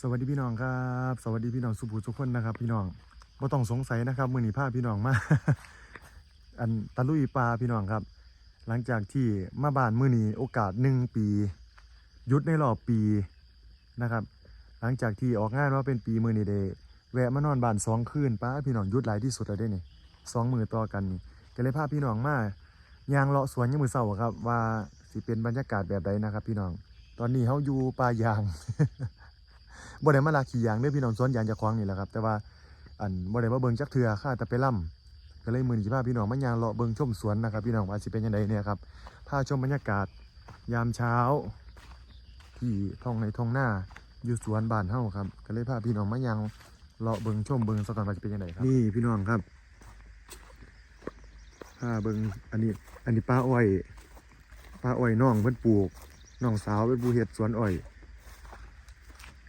สวัสดีพี่น้องครับ สวัสดีพี่น้องสุภูทุกคนนะครับ พี่น้องบ่ต้องสงสัยนะครับมือหนีผ้าพี่น้องมา อันตะลุยปลาพี่น้องครับ หลังจากที่มาบ้านมือหนีโอกาสหนึ่งปียุดในรอบปีนะครับ หลังจากที่ออกงานมาเป็นปีมือหนีเดแวะมานอนบ้านสองคืนป้าพี่น้องยุดหลายที่สุดแล้วได้นี่สองมือต่อกันนี่ก็เลยพาพี่น้องมายางเลาะสวนยังมือเศร้าครับ ว่าสิเป็นบรรยากาศแบบใดนะครับ พี่น้อง ตอนนี้เขาอยู่ป่ายาง บ่ได้มาลาขี่ยางเด้อพี่น้องสวนยางจะคว้าของนี่แหละครับ แต่ว่าอันบ่ได้มาเบิ่งจักเทือข้าแต่ไปล่ำก็เลยมือนสิพาพี่น้องมายางเลาะเบิ่งชมสวนนะครับ พี่น้องว่าสิเป็นจังไดเนี่ยครับพาชมบรรยากาศยามเช้า ที่ท้องในท้องหน้าอยู่สวนบ้านเฮาครับ ก็เลยพาพี่น้องมายางเลาะเบิ่งชมเบิ่งซะก่อนว่าสิเป็นจังไดครับนี่พี่น้องครับพาเบิ่งอันนี้อันนี้ป้าอ้อยป้าอ้อยน้องเพิ่นปลูกน้องสาวเป็นผู้เฮ็ดสวนอ้อย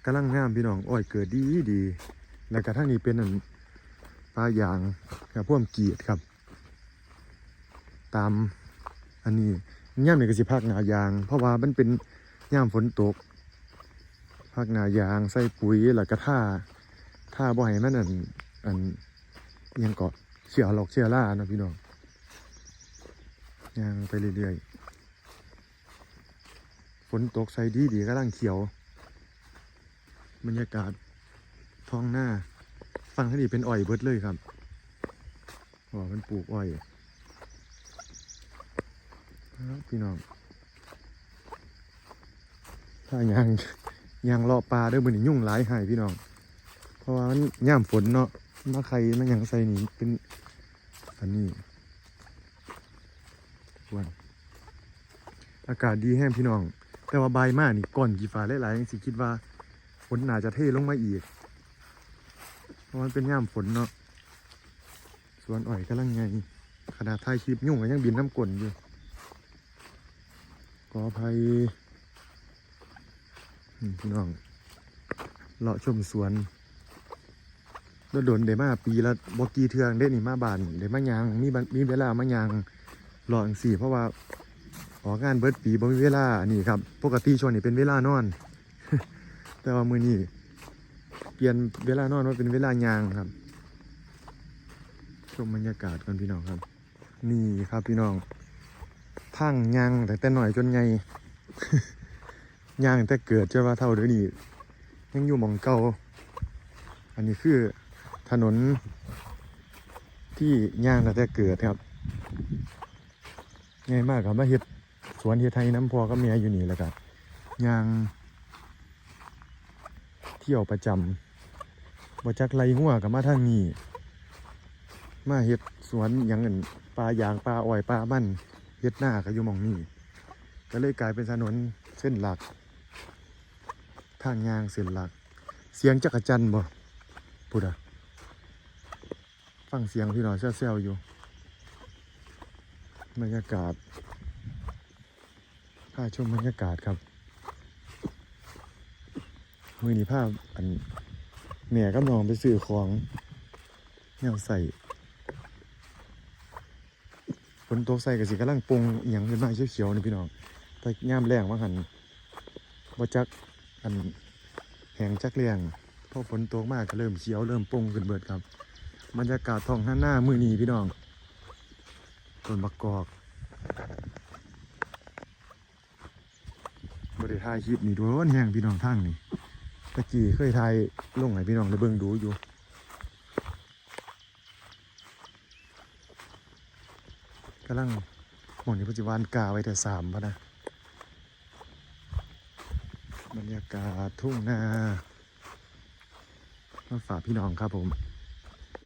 กำลังงามพี่น้องอ้อยเกิดดีดีแล้วก็ทั้งนี้เป็นอันปลายางกับพวกเกียดครับ ตามอันนี้ย่ามนี่ก็สิพักหนายาง เพราะว่ามันเป็นย่ามฝนตกพักหนายางใส่ปุ๋ยแล้วก็ท่าท่าบ่ให้มันอันอันยังเกาะเชื่อหลอกเชื่อล่านะพี่น้องยางไปเรื่อยๆฝนตกใส่ดีดีๆกำลังเขียว บรรยากาศท้องหน้า ฟังให้ดีเป็นอ้อยเบิดเลยครับอ๋อมันปลูกอ้อยครับพี่น้องถ้ายางยางเลาะปลาเด้วยมือนี่ยุ่งหลายหายพี่น้อง เพราะว่ามันย่ามฝนเนาะมาใครมันยังใส่นี่เป็นอันนี้วันอากาศดีแห้งพี่น้อง แต่ว่าใบามากนี่ก่อนกีฟ้าหลายๆยังสิคิดว่า ฝนน่าจะเทลงมาอีก เพราะมันเป็นย่ามฝนเนาะสวนอ้อยกำลังไง ขนาดท้ายคลิปยุ่งก็ยังบินน้ำกลนอยู่ขออภัยอืมพี่น้องเลาะชมสวนแล้วโดนเดมาปีละบกีเทืองได้นี่มาบานเดมายางมีมีเวลามายางรอจังสี่ เพราะว่าออกงานเบิดปีบ่มีเวลาอันนี้ครับ ปกติช่วงนี้เป็นเวลานอน แต่ว่ามือนี้เปลี่ยนเวลานอนมาเป็นเวลายางครับ ชมบรรยากาศกันพี่น้องครับ นี่ครับพี่น้องทางยางแต่แต่หน่อยจนไงยางแต่เกิดจะว่าเท่าเดี๋ยวนี้ยังอยู่มองเก่าอันนี้คือถนนที่ย่างแต่แต่เกิดครับง่ายมากครับมาเฮ็ดสวนเฮ็ดไทยน้ำพอก็เมียอยู่นี่แหละครับยาง ที่ยวประจำบ่จักไรหัวกับมาทางนี้ มาเฮ็ดสวนหยังเงินปลายางปลาอ้อยปลามันเฮ็ดหน้าก็อยู่มองนี้ก็เลยกลายเป็นถนนเส้นหลัก ทางยางเส้นหลัก เสียงจักรจันบ่พูดอะฟังเสียงพี่น้องเซลๆอยู่บรรยากาศพาชมบรรยากาศครับ มือนี้ภาพอันแม่กับน้องไปซื้อของแนวใส่ฝนตกใส่กับสิกำลังปรุงอหย่างเป็นไม้เขียวๆนี่พี่น้องแต่ย่ามแรงว่าหันบ่จักอันแหงจักแรงพอฝนตกมากก็เริ่มเขียวเริ่มปงขึ้นเบิดครับบรรยากาศท้องหน้าหน้ามือนีพี่น้องต้นบักกอกบริทายคลิปนี่โดนแห้งพี่น้องทางนี่ ตะกี้เคยถ่ายลงให้พี่น้องได้เบิ่งดูอยู่กำลังหมองในปัจจุบันกาไว้แต่สามพะนะ บรรยากาศทุ่งนามาฝากพี่น้องครับผม